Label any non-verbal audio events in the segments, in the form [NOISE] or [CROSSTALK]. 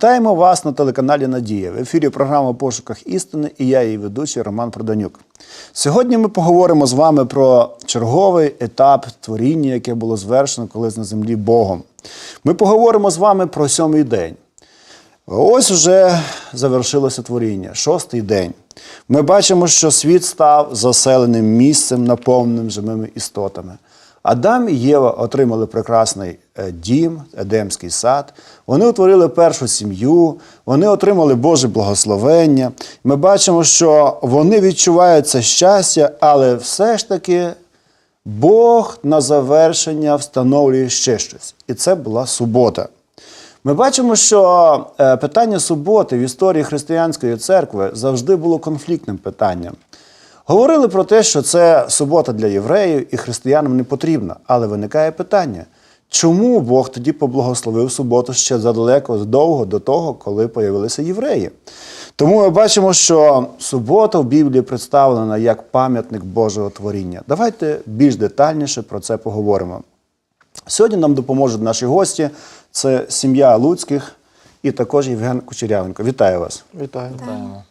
Вітаємо вас на телеканалі Надія. В ефірі програма Пошуках істини і я її ведучий Роман Проданюк. Сьогодні ми поговоримо з вами про черговий етап творіння, яке було звершено колись на землі Богом. Ми поговоримо з вами про сьомий день. Ось вже завершилося творіння, шостий день. Ми бачимо, що світ став заселеним місцем, наповненим живими істотами. Адам і Єва отримали прекрасний е, дім, Едемський сад. Вони утворили першу сім'ю, вони отримали Боже благословення. Ми бачимо, що вони відчувають це щастя, але все ж таки Бог на завершення встановлює ще щось. І це була субота. Ми бачимо, що е, питання суботи в історії християнської церкви завжди було конфліктним питанням. Говорили про те, що це субота для євреїв і християнам не потрібна, але виникає питання, чому Бог тоді поблагословив суботу ще задалеко, довго до того, коли появилися євреї? Тому ми бачимо, що субота в Біблії представлена як пам'ятник Божого творіння. Давайте більш детальніше про це поговоримо. Сьогодні нам допоможуть наші гості. Це сім'я Луцьких і також Євген Кучерявенко. Вітаю вас. Вітаю. Вітаємо.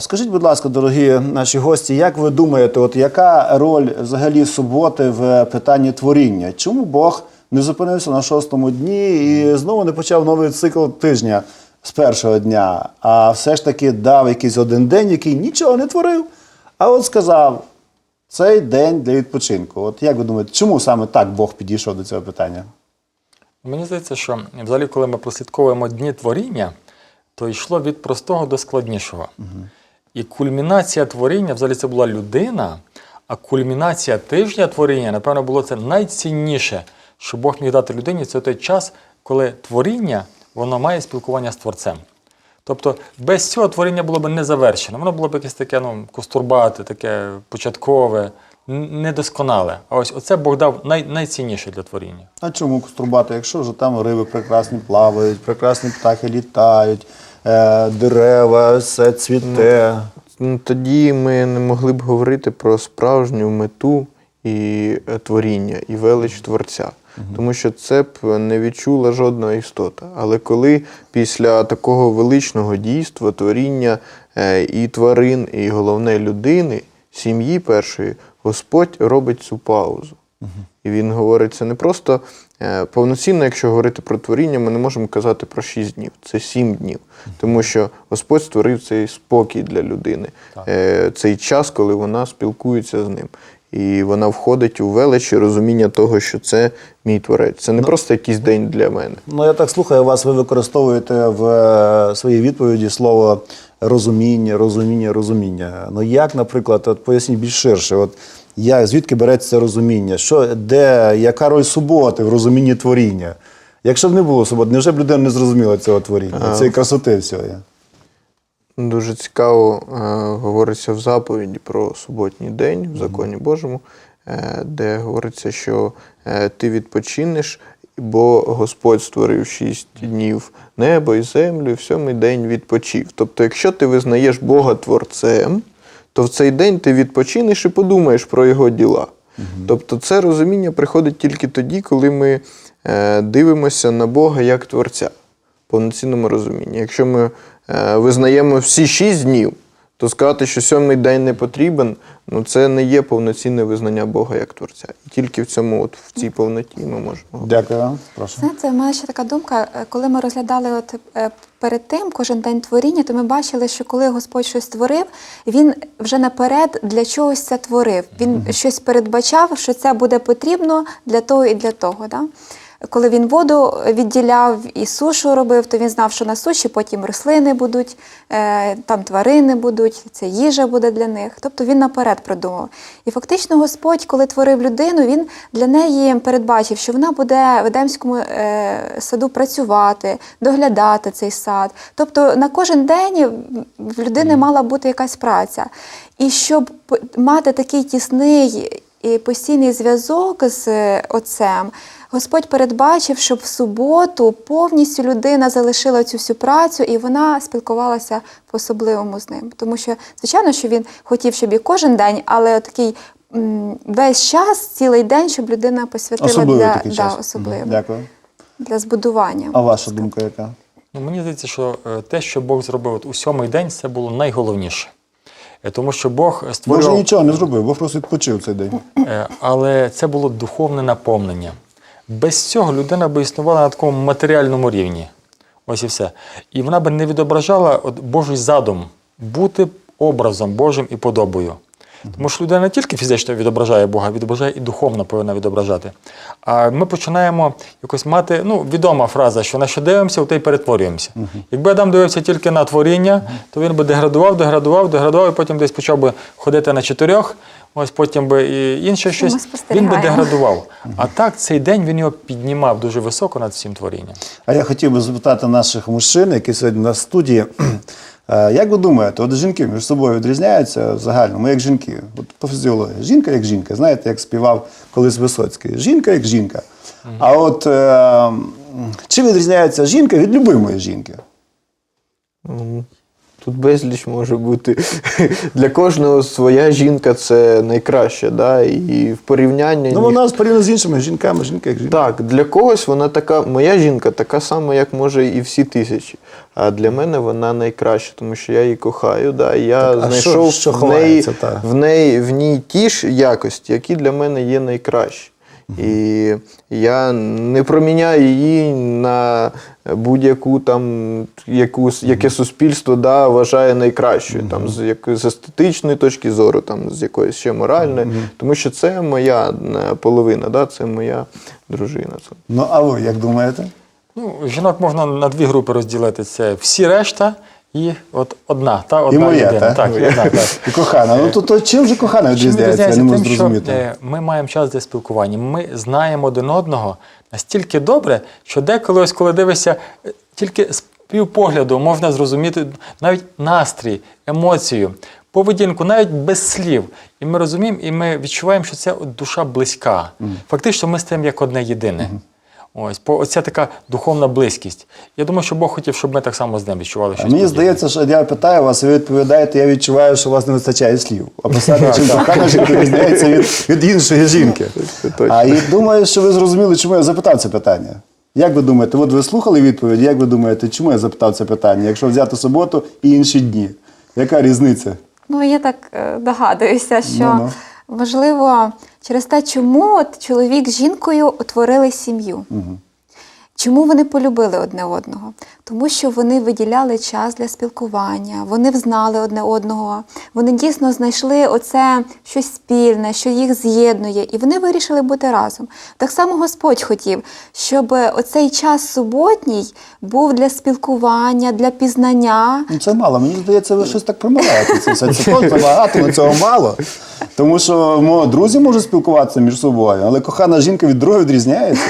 Скажіть, будь ласка, дорогі наші гості, як ви думаєте, от яка роль взагалі суботи в питанні творіння? Чому Бог не зупинився на шостому дні і знову не почав новий цикл тижня з першого дня, а все ж таки дав якийсь один день, який нічого не творив, а от сказав, цей день для відпочинку. От як ви думаєте, чому саме так Бог підійшов до цього питання? Мені здається, що взагалі, коли ми прослідковуємо дні творіння, то йшло від простого до складнішого. І кульмінація творіння, взагалі, це була людина, а кульмінація тижня творіння, напевно, було це найцінніше, що Бог міг дати людині. Це той час, коли творіння воно має спілкування з Творцем. Тобто без цього творіння було б не завершено. Воно було б якесь таке ну, костурбате, таке початкове, недосконале. А ось оце Бог дав най, найцінніше для творіння. А чому кострубати, якщо вже там риби прекрасні плавають, прекрасні птахи літають, дерева, все цвіте. Ну, Тоді ми не могли б говорити про справжню мету і е, творіння, і велич Творця. Тому що це б не відчула жодна істота. Але коли після такого величного дійства, творіння е, і тварин, і головне людини, сім'ї першої, Господь робить цю паузу. І він говорить, це не просто е, повноцінно, якщо говорити про творіння, ми не можемо казати про 6 днів, це 7 днів. Тому що Господь створив цей спокій для людини, е, цей час, коли вона спілкується з ним. І вона входить у велич і розуміння того, що це мій творець. Це не просто якийсь день для мене. Ну, я так слухаю вас, ви використовуєте в е, своїй відповіді слово розуміння, розуміння, розуміння. Ну як, наприклад, от поясніть більш ширше, от як, звідки береться розуміння? Що, де, яка роль суботи в розумінні творіння? Якщо б не було суботи, невже б людина не зрозуміла цього творіння, цієї красоти всього? Дуже цікаво е, говориться в заповіді про суботній день в законі Божому, е, де говориться, що е, ти відпочинеш, бо Господь створив шість днів небо і землю, і в сьомий день відпочив. Тобто, якщо ти визнаєш Бога творцем, то в цей день ти відпочинеш і подумаєш про його діла. Тобто, це розуміння приходить тільки тоді, коли ми е, дивимося на Бога як творця в повноцінному розумінні. Якщо ми е, визнаємо всі шість днів, то сказати, що сьомий день не потрібен, ну це не є повноцінне визнання Бога як Творця. І тільки в цьому, от в цій повноті, ми можемо. Дякую вам. Прошу. Знаєте, в мене ще така думка, е, коли ми розглядали от е, перед тим кожен день творіння, то ми бачили, що коли Господь щось творив, він вже наперед для чогось це творив. Він щось передбачав, що це буде потрібно для того і для того. Да? Коли він воду відділяв і сушу робив, то він знав, що на суші потім рослини будуть, е, там тварини будуть, це їжа буде для них. Тобто він наперед продумав. І фактично Господь, коли творив людину, він для неї передбачив, що вона буде в Едемському е, саду працювати, доглядати цей сад. Тобто на кожен день в людини мала бути якась праця. І щоб мати такий тісний і постійний зв'язок з е, отцем, Господь передбачив, щоб в суботу повністю людина залишила цю всю працю і вона спілкувалася по-особливому з ним. Тому що, звичайно, що він хотів, щоб і кожен день, але такий м, весь час, цілий день, щоб людина посвятила Особливий для, такий да, час. особливо, Дякую. для збудування. А ваша думка яка? Ну, мені здається, що е, те, що Бог зробив от у сьомий день, це було найголовніше. Е, Тому що Бог Бог же нічого не зробив, Бог просто відпочив цей день. е, але це було духовне наповнення. Без цього людина би існувала на такому матеріальному рівні. Ось і все. І вона би не відображала от Божий задум бути образом Божим і подобою. Тому що людина не тільки фізично відображає Бога, відображає і духовно повинна відображати. А ми починаємо якось мати, ну, відома фраза, що на що дивимося, у те й перетворюємося. Якби Адам дивився тільки на творіння, то він би деградував, деградував, деградував, і потім десь почав би ходити на чотирьох, ось потім би і інше щось. Він би деградував. А так цей день він його піднімав дуже високо над всім творінням. А я хотів би запитати наших мужчин, які сьогодні на студії. Е, Як ви думаєте, от жінки між собою відрізняються загально? Ми як жінки? От по фізіології. Жінка як жінка. Знаєте, як співав колись Висоцький. Жінка як жінка. А от е, м, чи відрізняється жінка від любимої жінки? Тут безліч може бути. [LAUGHS] Для кожного своя жінка це найкраще, да? і в порівнянні. Ну, вона порівняно з іншими жінками, жінка як жінка. Так, для когось вона така, моя жінка така сама, як може і всі тисячі. А для мене вона найкраща, тому що я її кохаю. Да, і я Так, знайшов що- що в, неї, в, неї, в ній ті ж якості, які для мене є найкращі. І я не проміняю її на будь-яку там якусь, яке суспільство да, вважає найкращою, там з якоїсь естетичної точки зору, там з якоїсь ще моральної, тому що це моя е, половина, да, це моя дружина. Ну, а ви як думаєте? Ну, жінок можна на дві групи розділити: це всі решта і от одна, та одна І моя, людина. та? Так, і одна, так. І кохана. Ну то, то чим же кохана відрізняється? Я не можу тим, що зрозуміти. е, ми маємо час для спілкування. Ми знаємо один одного настільки добре, що деколи, ось коли дивишся, е, тільки з півпогляду можна зрозуміти навіть настрій, емоцію, поведінку, навіть без слів. І ми розуміємо, і ми відчуваємо, що це от душа близька. Фактично, ми стаємо як одне єдине. Ось, оця така духовна близькість. Я думаю, що Бог хотів, щоб ми так само з ним відчували щось. Мені подібне. здається, що я питаю вас, і ви відповідаєте, я відчуваю, що у вас не вистачає слів. Описати, чим кохана жінка відрізняється від, від іншої жінки. [LAUGHS] А і думаю, що ви зрозуміли, чому я запитав це питання. Як ви думаєте, от ви слухали відповідь, як ви думаєте, чому я запитав це питання, якщо взяти суботу і інші дні? Яка різниця? Ну, я так е, догадуюся, що Ну-ну. Можливо через те, чому от чоловік з жінкою утворили сім'ю. Чому вони полюбили одне одного? Тому що вони виділяли час для спілкування, вони взнали одне одного, вони дійсно знайшли оце щось спільне, що їх з'єднує, і вони вирішили бути разом. Так само Господь хотів, щоб оцей час суботній був для спілкування, для пізнання. Ну, це мало. Мені здається, ви щось так промовляєте. Це все багато, але цього мало. Тому що друзі можуть спілкуватися між собою, але кохана жінка від другої відрізняється.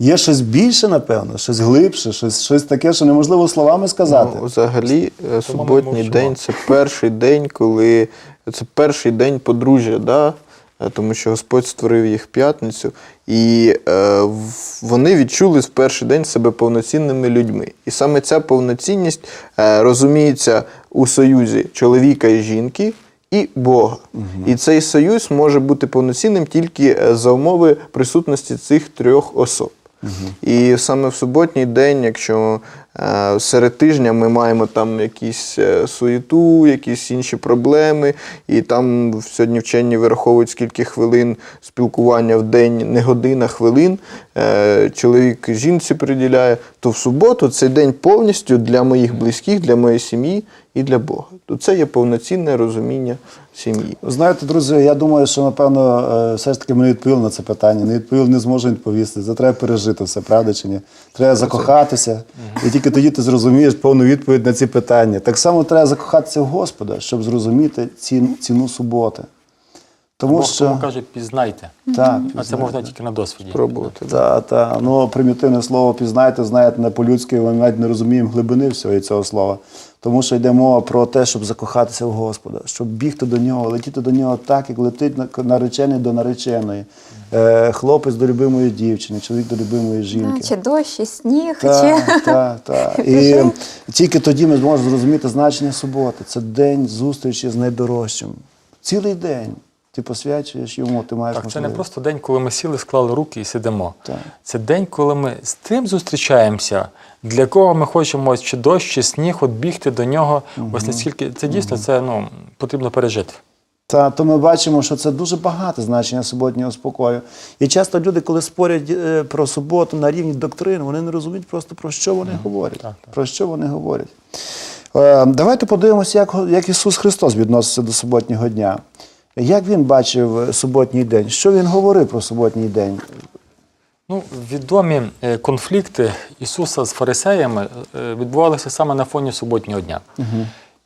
Є щось більше, напевно, щось глибше, щось, щось таке, що неможливо словами сказати. Ну, взагалі, е, суботній день це перший день, коли це перший день подружжя, да? Е, тому що Господь створив їх п'ятницю, і е, вони відчули в перший день себе повноцінними людьми. І саме ця повноцінність е, розуміється у союзі чоловіка і жінки. І Бога. І цей союз може бути повноцінним тільки е, за умови присутності цих трьох особ. І саме в суботній день, якщо е, серед тижня ми маємо там якісь е, суєту, якісь інші проблеми, і там сьогодні вчені вираховують, скільки хвилин спілкування в день, не годин, а хвилин, е, чоловік жінці приділяє, то в суботу цей день повністю для моїх близьких, для моєї сім'ї і для Бога. То це є повноцінне розуміння сім'ї. Знаєте, друзі, я думаю, що напевно е, все ж таки ми не відповіли на це питання. Не відповіли, не зможемо відповісти. Це треба пережити все, правда чи ні? Треба закохатися, і тільки тоді ти зрозумієш повну відповідь на ці питання. Так само треба закохатися в Господа, щоб зрозуміти ціну, ціну суботи. Тому Бог що тому каже, пізнайте. так, А це можна тільки на досвіді. Пробувати. та, та, ну, примітивне слово пізнайте, знаєте, не по-людськи, ми навіть не розуміємо глибини всього цього слова. Тому що йде мова про те, щоб закохатися в Господа, щоб бігти до нього, летіти до нього так, як летить на- наречений до нареченої, е, хлопець до любимої дівчини, чоловік до любимої жінки. Чи дощ, і сніг, чи Так, так, так. [LAUGHS] І тільки тоді ми зможемо зрозуміти значення суботи. Це день зустрічі з найдорожчим. Цілий день. Ти посвячуєш йому, ти маєш Так, це не просто день, коли ми сіли, склали руки і сидимо. Так. Це день, коли ми з тим зустрічаємося, для кого ми хочемо чи дощ, чи сніг, от бігти до нього. Ось наскільки це дійсно це ну, потрібно пережити. Та то ми бачимо, що це дуже багате значення суботнього спокою. І часто люди, коли спорять е, про суботу на рівні доктрин, вони не розуміють просто про що вони говорять. Про що вони говорять. Е, давайте подивимося, як, як Ісус Христос відноситься до суботнього дня. Як він бачив е, суботній день? Що він говорив про суботній день? Ну, відомі е, конфлікти Ісуса з фарисеями е, відбувалися саме на фоні суботнього дня.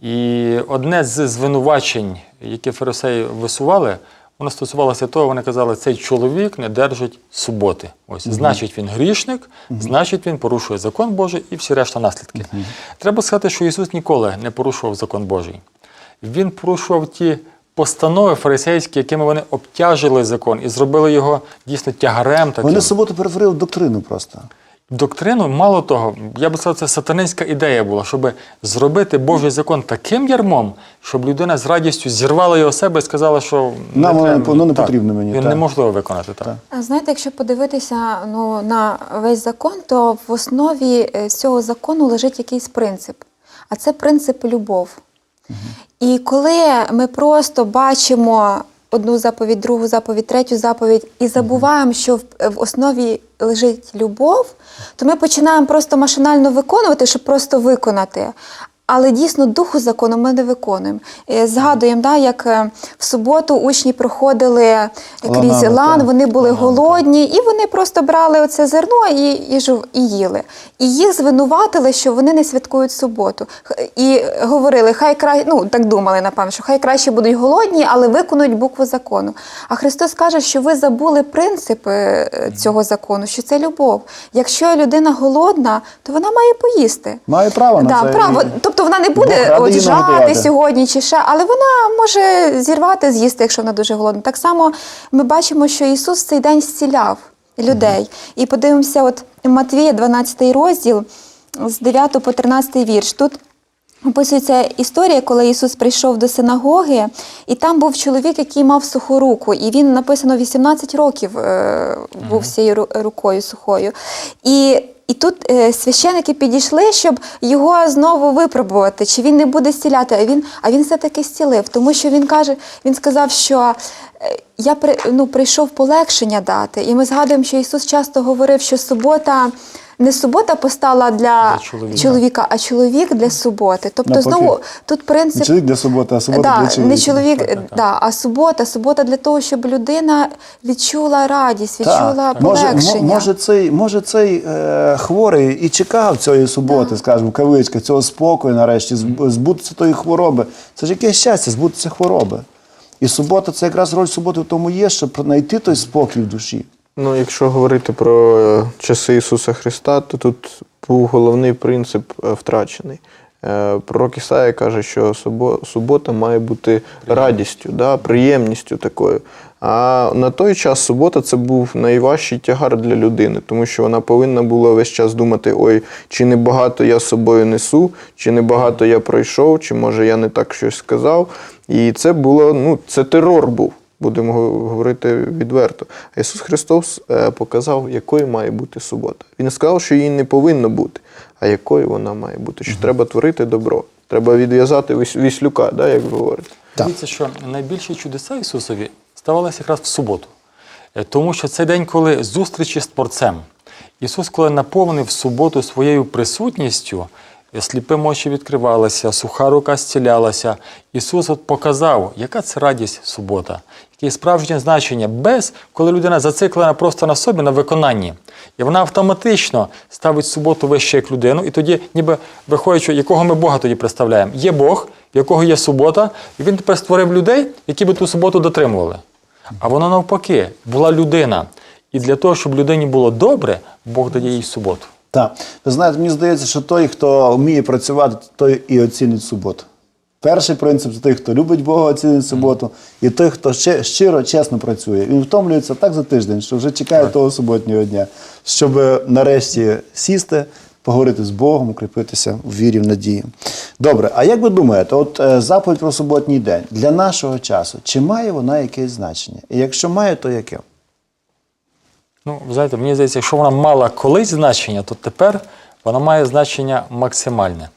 І одне з звинувачень, які фарисеї висували, воно стосувалося того, вони казали, цей чоловік не держить суботи. Ось, значить, він грішник, значить, він порушує закон Божий і всі решта наслідки. Треба сказати, що Ісус ніколи не порушував закон Божий. Він порушував ті постанови фарисейські, якими вони обтяжили закон і зробили його дійсно тягарем таким. Вони суботу перетворили в доктрину просто. Доктрину, мало того, я би сказав, це сатанинська ідея була, щоб зробити Божий закон таким ярмом, щоб людина з радістю зірвала його себе і сказала, що Нам воно не треба воно не Так, потрібно мені, Він так. неможливо виконати. Так. Так. А Знаєте, якщо подивитися ну, на весь закон, то в основі е, цього закону лежить якийсь принцип. А це принцип любов. І коли ми просто бачимо одну заповідь, другу заповідь, третю заповідь і забуваємо, що в, в основі лежить любов, то ми починаємо просто машинально виконувати, щоб просто виконати. Але дійсно духу закону ми не виконуємо. Е, Згадуємо, да, як е, в суботу учні проходили е, крізь лан, вони були голодні, і вони просто брали оце зерно і, і, жув- і їли. І їх звинуватили, що вони не святкують суботу. І говорили, хай краще, ну так думали, напевно, що хай краще будуть голодні, але виконують букву закону. А Христос каже, що ви забули принципи цього закону, що це любов. Якщо людина голодна, то вона має поїсти. Має право на да, це. право. Тобто вона не буде от жати сьогодні чи ще, але вона може зірвати, з'їсти, якщо вона дуже голодна. Так само ми бачимо, що Ісус цей день зціляв людей. І подивимося, от Матвія, 12 розділ, з 9 по 13 вірш. Тут Описується історія, коли Ісус прийшов до синагоги, і там був чоловік, який мав суху руку, і він написано 18 років е, був з цією рукою сухою. І, і тут е, священики підійшли, щоб його знову випробувати, чи він не буде стіляти, А він, а він все-таки стілив. тому що він каже, він сказав, що е, я при, ну, прийшов полегшення дати. І ми згадуємо, що Ісус часто говорив, що субота. Не субота постала для, Для чоловіка. чоловіка, а чоловік для суботи. Тобто, Навпаки. знову тут принцип Не чоловік для суботи, а субота да, для чоловіка. не чоловік, Так, так, так. Да, а субота. Субота для того, щоб людина відчула радість, відчула Так. Може, полегшення. мо- може, цей, може, цей е, хворий і чекав цієї суботи, скажімо, в кавичках, цього спокою нарешті, зб- збутися тої хвороби. Це ж яке щастя, збутися хвороби. І субота, це якраз роль суботи в тому є, щоб знайти той спокій в душі. Ну, якщо говорити про е, часи Ісуса Христа, то тут був головний принцип е, втрачений. Е, Пророк Ісая каже, що субота має бути радістю, да, приємністю такою. А на той час субота це був найважчий тягар для людини, тому що вона повинна була весь час думати: ой, чи не багато я з собою несу, чи не багато я пройшов, чи може я не так щось сказав. І це було, ну, це терор був будемо говорити відверто. Ісус Христос е, показав, якою має бути субота. Він сказав, що її не повинно бути, а якою вона має бути. Що треба творити добро. Треба відв'язати віслюка, да, як ви говорите. Дивіться, що найбільші чудеса Ісусові ставалися якраз в суботу. Е, Тому що це день, коли зустрічі з Творцем. Ісус, коли наповнив суботу своєю присутністю, сліпим очі відкривалися, суха рука зцілялася. Ісус от показав, яка це радість субота, яке справжнє значення, без коли людина зациклена просто на собі, на виконанні. І вона автоматично ставить суботу вище як людину, і тоді, ніби виходячи, якого ми Бога тоді представляємо. Є Бог, в якого є субота, і він тепер створив людей, які би ту суботу дотримували. А воно навпаки, була людина. І для того, щоб людині було добре, Бог дає їй суботу. Так. Ви знаєте, мені здається, що той, хто вміє працювати, той і оцінить суботу. Перший принцип це той, хто любить Бога, оцінить суботу, і той, хто ще- щиро, чесно працює. Він втомлюється так за тиждень, що вже чекає того суботнього дня, щоб нарешті сісти, поговорити з Богом, укріпитися в вірі, в надії. Добре, а як ви думаєте, от е, заповідь про суботній день для нашого часу, чи має вона якесь значення? І якщо має, то яке? Ну, знаєте, мені здається, якщо вона мала колись значення, то тепер вона має значення максимальне.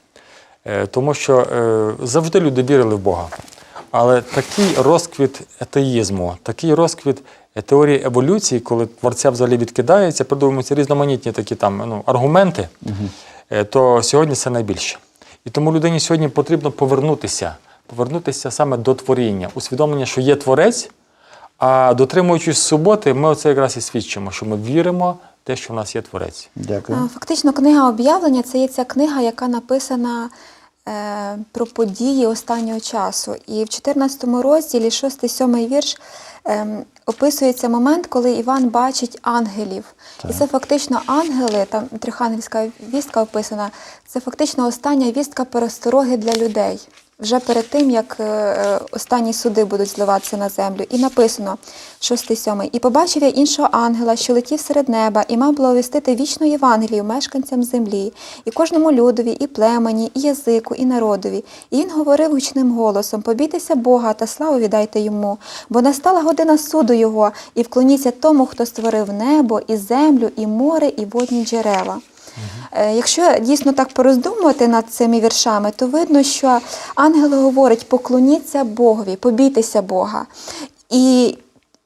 Е, Тому що е, завжди люди вірили в Бога. Але такий розквіт атеїзму, такий розквіт е, теорії еволюції, коли творця взагалі відкидається, придумуються різноманітні такі там ну, аргументи, е, то сьогодні це найбільше. І тому людині сьогодні потрібно повернутися, повернутися саме до творіння, усвідомлення, що є творець, а дотримуючись суботи, ми оце якраз і свідчимо, що ми віримо в те, що в нас є творець. Дякую. Фактично, книга об'явлення це є ця книга, яка написана е, про події останнього часу. І в 14 розділі, 6-7 вірш, е, описується момент, коли Іван бачить ангелів. І це фактично ангели, там трьохангельська вістка описана, це фактично остання вістка перестороги для людей. Вже перед тим, як е, е, останні суди будуть зливатися на землю. І написано 6-7. І побачив я іншого ангела, що летів серед неба, і мав благовістити вічну Євангелію мешканцям землі, і кожному людові, і племені, і язику, і народові. І він говорив гучним голосом: Побійтеся Бога та славу віддайте йому, бо настала година суду Його, і вклоніться тому, хто створив небо, і землю, і море, і водні джерела. Е, Якщо дійсно так пороздумувати над цими віршами, то видно, що ангел говорить: поклоніться Богові, побійтеся Бога. І,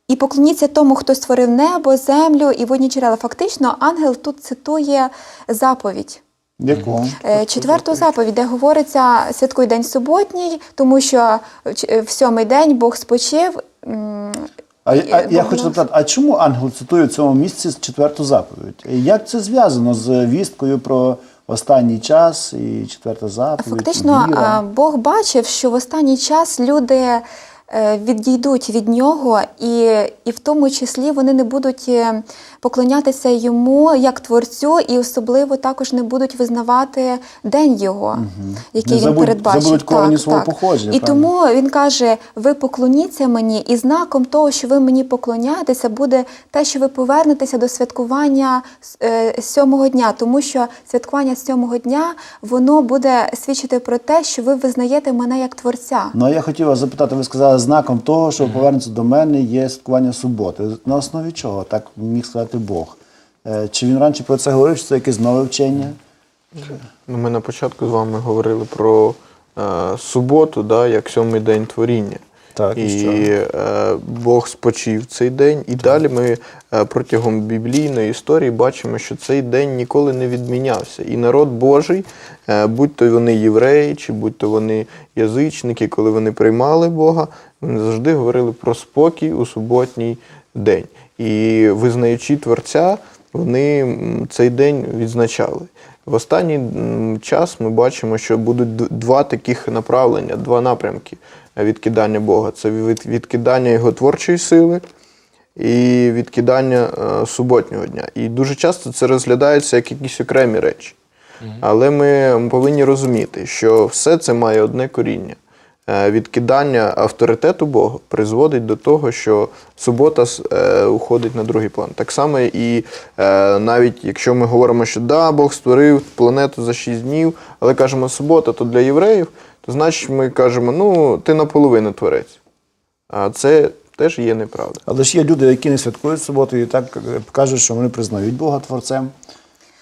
і поклоніться тому, хто створив небо, землю і водні джерела. Фактично, ангел тут цитує заповідь. Яку? Е, Четверту заповідь, де говориться святкуй день суботній, тому що в сьомий день Бог спочив. А, а я хочу запитати, а чому ангел цитує в цьому місці четверту заповідь? Як це зв'язано з вісткою про останній час і четверта заповідь? Фактично, віра? Бог бачив, що в останній час люди відійдуть від нього, і, і в тому числі вони не будуть е, поклонятися йому як творцю, і особливо також не будуть визнавати день його, який Не він забудь- передбачив. забудуть корені свого походження, І правильно. тому він каже: ви поклоніться мені, і знаком того, що ви мені поклоняєтеся, буде те, що ви повернетеся до святкування е, сьомого дня, тому що святкування сьомого дня воно буде свідчити про те, що ви визнаєте мене як творця. Ну, а я хотів вас запитати, ви сказали, знаком того, що повернеться до мене, є святкування суботи. На основі чого так міг сказати Бог? Е, Чи він раніше про це говорив, чи це якесь нове вчення? Ну, ми на початку з вами говорили про е, суботу, да, як сьомий день творіння. Так, і що? е, Бог спочив цей день. І далі ми е, протягом біблійної історії бачимо, що цей день ніколи не відмінявся. І народ Божий, е, будь то вони євреї, чи будь то вони язичники, коли вони приймали Бога, вони завжди говорили про спокій у суботній день. І визнаючи Творця, вони цей день відзначали. В останній час ми бачимо, що будуть два таких направлення, два напрямки відкидання Бога. Це від- відкидання його творчої сили і відкидання е, суботнього дня. І дуже часто це розглядається як якісь окремі речі. Але ми повинні розуміти, що все це має одне коріння. Е, Відкидання авторитету Бога призводить до того, що субота е, уходить на другий план. Так само і е, навіть якщо ми говоримо, що да, Бог створив планету за 6 днів, але кажемо субота, то для євреїв, то значить ми кажемо, ну, ти наполовину творець. А це теж є неправда. Але ж є люди, які не святкують суботу і так е, кажуть, що вони признають Бога творцем.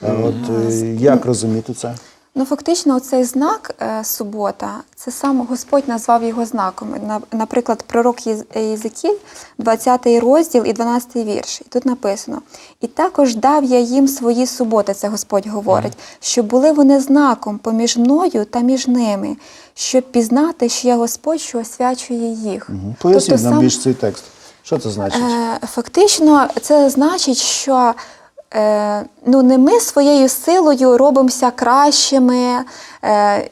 Е, От е, як розуміти це? Ну, фактично, цей знак е, субота, це сам Господь назвав його знаком. На- Наприклад, пророк Єз- Єзекіль, 20 розділ і 12 вірш. І тут написано: І також дав я їм свої суботи, це Господь говорить, щоб були вони знаком поміж мною та між ними, щоб пізнати, що я Господь, що освячує їх. Поясніть Тобто нам сам- більш цей текст. Що це значить? Е, Фактично, це значить, що е, ну, не ми своєю силою робимося кращими. Е,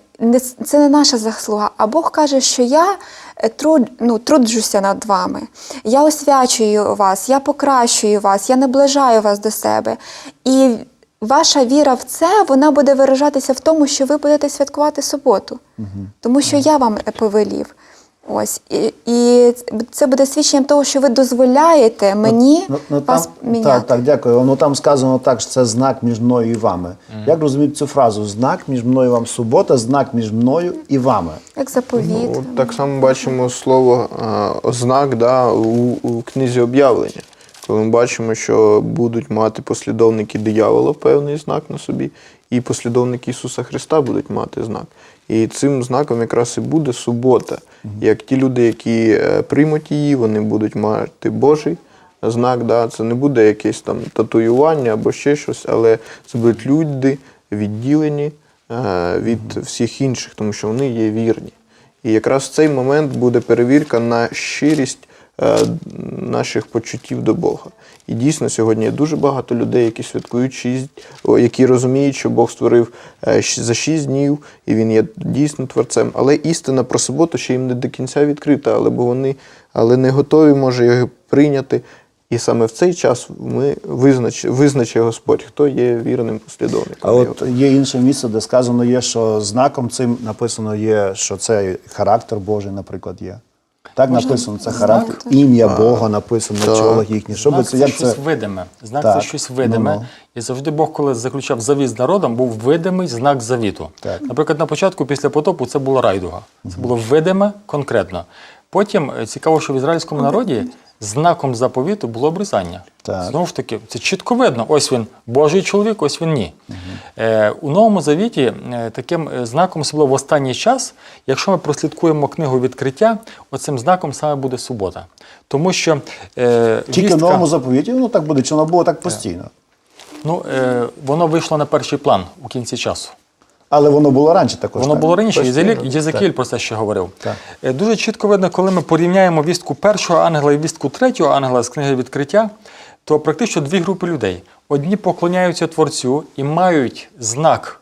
це не наша заслуга. А Бог каже, що я е, труд, ну, труджуся над вами, я освячую вас, я покращую вас, я наближаю вас до себе. І ваша віра в це вона буде виражатися в тому, що ви будете святкувати суботу, тому що я вам е, повелів. Ось і, і це буде свідченням того, що ви дозволяєте мені Ну, ну, вас там, міняти. так, так, дякую. Ну там сказано так, що це знак між мною і вами. Як розуміти цю фразу? Знак між мною і вам субота, знак між мною і вами. Як заповіт. Ну, так само бачимо слово е, знак да, у, у книзі об'явлення. Коли ми бачимо, що будуть мати послідовники диявола певний знак на собі, і послідовники Ісуса Христа будуть мати знак. І цим знаком якраз і буде субота. Як ті люди, які е, приймуть її, вони будуть мати Божий знак. Да? Це не буде якесь там татуювання або ще щось, але це будуть люди відділені е, від всіх інших, тому що вони є вірні. І якраз в цей момент буде перевірка на щирість наших почуттів до Бога. І дійсно сьогодні є дуже багато людей, які святкують шість, які розуміють, що Бог створив е, за шість днів, і він є дійсно творцем. Але істина про суботу ще їм не до кінця відкрита, але бо вони але не готові, може його прийняти. І саме в цей час ми визнач, визначить Господь, хто є вірним послідовником. А от є інше місце, де сказано є, що знаком цим написано є, що це характер Божий, наприклад, є. Так написано, це характер, знак, ім'я Бога написано на Так. чолах їхніх. Що би Знак це, це як щось це? видиме. Знак Так. це щось видиме. Ну-ну. І завжди Бог, коли заключав завіт з народом, був видимий знак завіту. Так. Наприклад, на початку після потопу це була райдуга. Це було видиме конкретно. Потім е, цікаво, що в ізраїльському народі знаком заповіту було обрізання. Так. Знову ж таки, це чітко видно. Ось він Божий чоловік, ось він ні. Е, у Новому Завіті е, таким е, знаком, особливо в останній час, якщо ми прослідкуємо книгу відкриття, оцим знаком саме буде субота. Тому що е, Тільки вістка- в новому заповіті, воно так буде, чи воно було так постійно. Ну, е, воно вийшло на перший план у кінці часу. Але воно було раніше також. Воно так? було раніше, Єзекіль про це ще говорив. Так. Е, Дуже чітко видно, коли ми порівняємо вістку першого ангела і вістку третього ангела з книги відкриття, то практично дві групи людей. Одні поклоняються Творцю і мають знак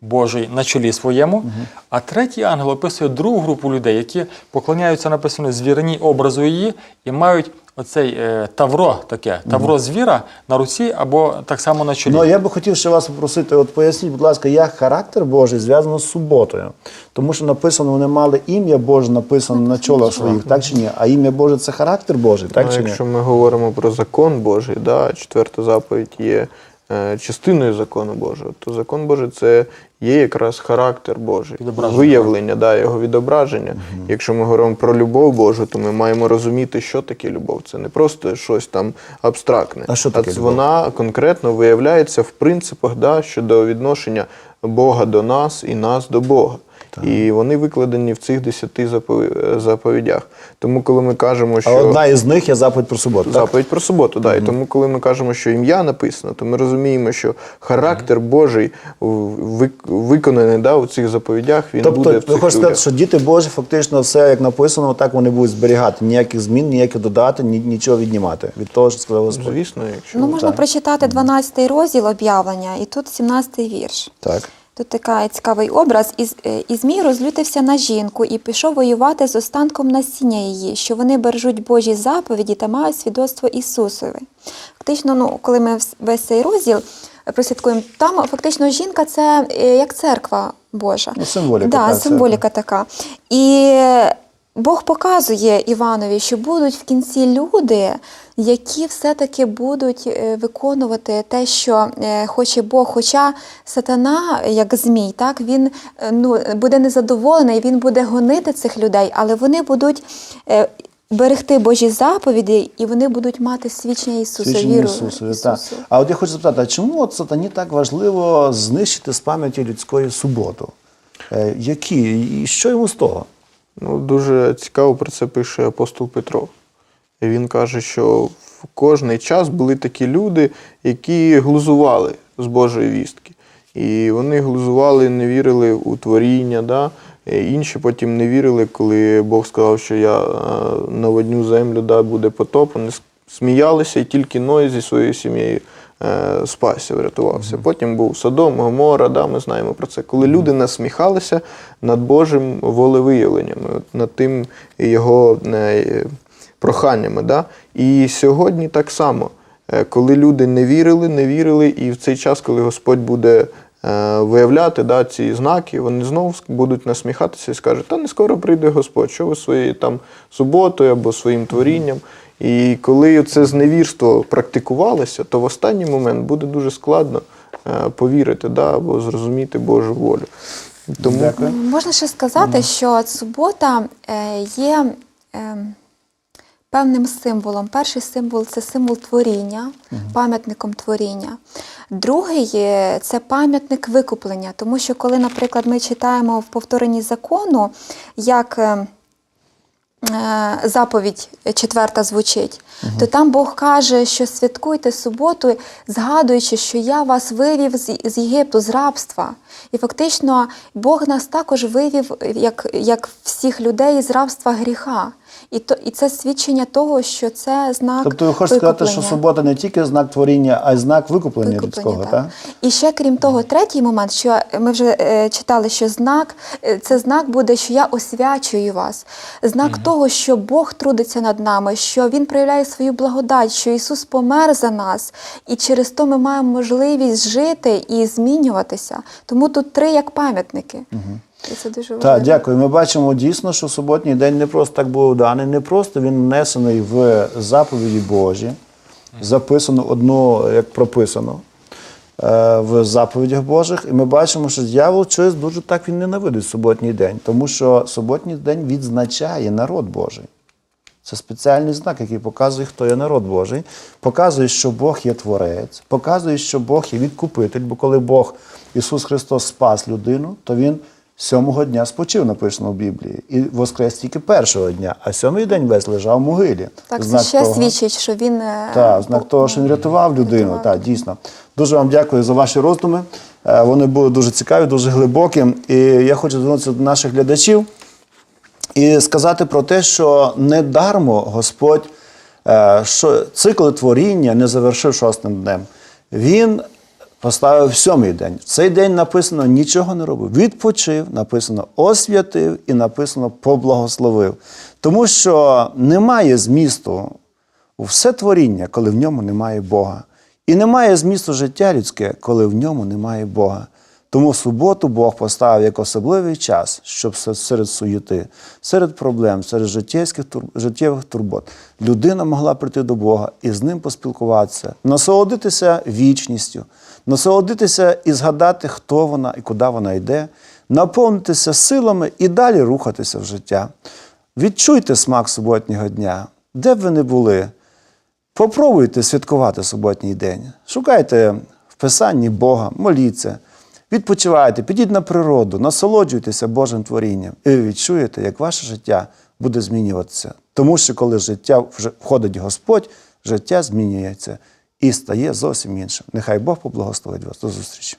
Божий на чолі своєму, а третій ангел описує другу групу людей, які поклоняються, написано, звірині образу її і мають оцей е, тавро таке, тавро звіра на руці або так само на чолі. Ну, я би хотів ще вас попросити, от поясніть, будь ласка, як характер Божий зв'язано з суботою. Тому що написано, вони мали ім'я Боже написано на чолах своїх, так чи ні? А ім'я Боже це характер Божий, так Ну, чи ні? якщо ми говоримо про закон Божий, да, четверта заповідь є е, частиною закону Божого, то закон Божий це є якраз характер Божий, виявлення, да, його відображення. Якщо ми говоримо про любов Божу, то ми маємо розуміти, що таке любов. Це не просто щось там абстрактне, А що таке любов? вона конкретно виявляється в принципах да, щодо відношення Бога до нас і нас до Бога. І вони викладені в цих десяти запові- заповідях. Тому, коли ми кажемо, що А одна із них є заповідь про суботу. Так? Заповідь про суботу, да. І тому, коли ми кажемо, що ім'я написано, то ми розуміємо, що характер Божий ви- виконаний да, у цих заповідях, він Тобто, буде в ви хочете сказати, що діти Божі фактично все як написано, так вони будуть зберігати. Ніяких змін, ніяких додати, ні, нічого віднімати від того, що сказав Господь. Звісно, якщо Ну, можна так. прочитати 12 розділ об'явлення, і тут 17 вірш. Так. Тут такий цікавий образ. І, е, і Змій розлютився на жінку і пішов воювати з останком насіння її, що вони бережуть Божі заповіді та мають свідоцтво Ісусове. Фактично, ну, коли ми весь цей розділ е, прослідкуємо, там фактично жінка це е, як церква Божа. Ну, символіка, Да, та, символіка така. І Бог показує Іванові, що будуть в кінці люди, які все-таки будуть е, виконувати те, що е, хоче Бог. Хоча сатана, як змій, так він е, ну, буде незадоволений, він буде гонити цих людей, але вони будуть берегти Божі заповіді, і вони будуть мати свідчення Ісуса, Свідчення віру Ісусові, так. А от я хочу запитати, а чому от сатані так важливо знищити з пам'яті людської суботу? Е, які? І що йому з того? Ну, дуже цікаво про це пише апостол Петро. Він каже, що в кожний час були такі люди, які глузували з Божої вістки. І вони глузували, не вірили у творіння. Да? Інші потім не вірили, коли Бог сказав, що я е, наводню землю, да, буде потоп. Вони сміялися, і тільки Ной зі своєю сім'єю е, спасся, врятувався. Потім був Содом, Гомора, да, ми знаємо про це. Коли люди насміхалися над Божим волевиявленням, над тим його е, проханнями. Да? І сьогодні так само, Е, коли люди не вірили, не вірили, і в цей час, коли Господь буде виявляти да, ці знаки, вони знову будуть насміхатися і скажуть, та не скоро прийде Господь, що ви своєю там суботою або своїм творінням. І коли це зневірство практикувалося, то в останній момент буде дуже складно е, повірити да, або зрозуміти Божу волю. Тому Дякую. Можна ще сказати, що субота е, є е, певним символом. Перший символ це символ творіння, пам'ятником творіння. Другий це пам'ятник викуплення, тому що коли, наприклад, ми читаємо в повторенні закону, як заповідь четверта звучить, то там Бог каже, що святкуйте суботу, згадуючи, що я вас вивів з, Єгипту, з рабства. І фактично Бог нас також вивів, як, як всіх людей, з рабства гріха. І, то, і це свідчення того, що це знак. Тобто ви хочете сказати, що субота не тільки знак творіння, а й знак викуплення, Викуплення, людського, так. так? І ще крім того, третій момент, що ми вже е, читали, що знак е, це знак буде, що я освячую вас. Знак того, що Бог трудиться над нами, що Він проявляє свою благодать, що Ісус помер за нас, і через то ми маємо можливість жити і змінюватися. Тому тут три як пам'ятники. І це дуже важливо. Так, дякую. Ми бачимо дійсно, що суботній день не просто так був даний, не просто він внесений в заповіді Божі, записано одну, як прописано е, в заповідях Божих. І ми бачимо, що дьявол щось дуже так він ненавидить суботній день, тому що суботній день відзначає народ Божий. Це спеціальний знак, який показує, хто є народ Божий, показує, що Бог є творець, показує, що Бог є відкупитель, бо коли Бог Ісус Христос спас людину, то Він сьомого дня спочив, написано в Біблії, і воскрес тільки першого дня, а сьомий день весь лежав в могилі. Так, це ще свідчить, що він е, Так, знак того, що він рятував людину. рятував. Так, дійсно. Дуже вам дякую за ваші роздуми. Е, Вони були дуже цікаві, дуже глибокі. І я хочу звернутися до наших глядачів і сказати про те, що недармо Господь е, що цикл творіння не завершив шостим днем. Він поставив сьомий день. В цей день написано нічого не робив. Відпочив, написано освятив і написано поблагословив. Тому що немає змісту у все творіння, коли в ньому немає Бога. І немає змісту життя людське, коли в ньому немає Бога. Тому суботу Бог поставив як особливий час, щоб серед суєти, серед проблем, серед життєвих, життєвих турбот людина могла прийти до Бога і з ним поспілкуватися, насолодитися вічністю, насолодитися і згадати, хто вона і куди вона йде, наповнитися силами і далі рухатися в життя. Відчуйте смак суботнього дня, де б ви не були. Попробуйте святкувати суботній день. Шукайте в Писанні Бога, моліться, відпочивайте, підіть на природу, насолоджуйтеся Божим творінням, і ви відчуєте, як ваше життя буде змінюватися. Тому що коли життя вже входить Господь, життя змінюється і стає зовсім іншим. Нехай Бог поблагословить вас. До зустрічі.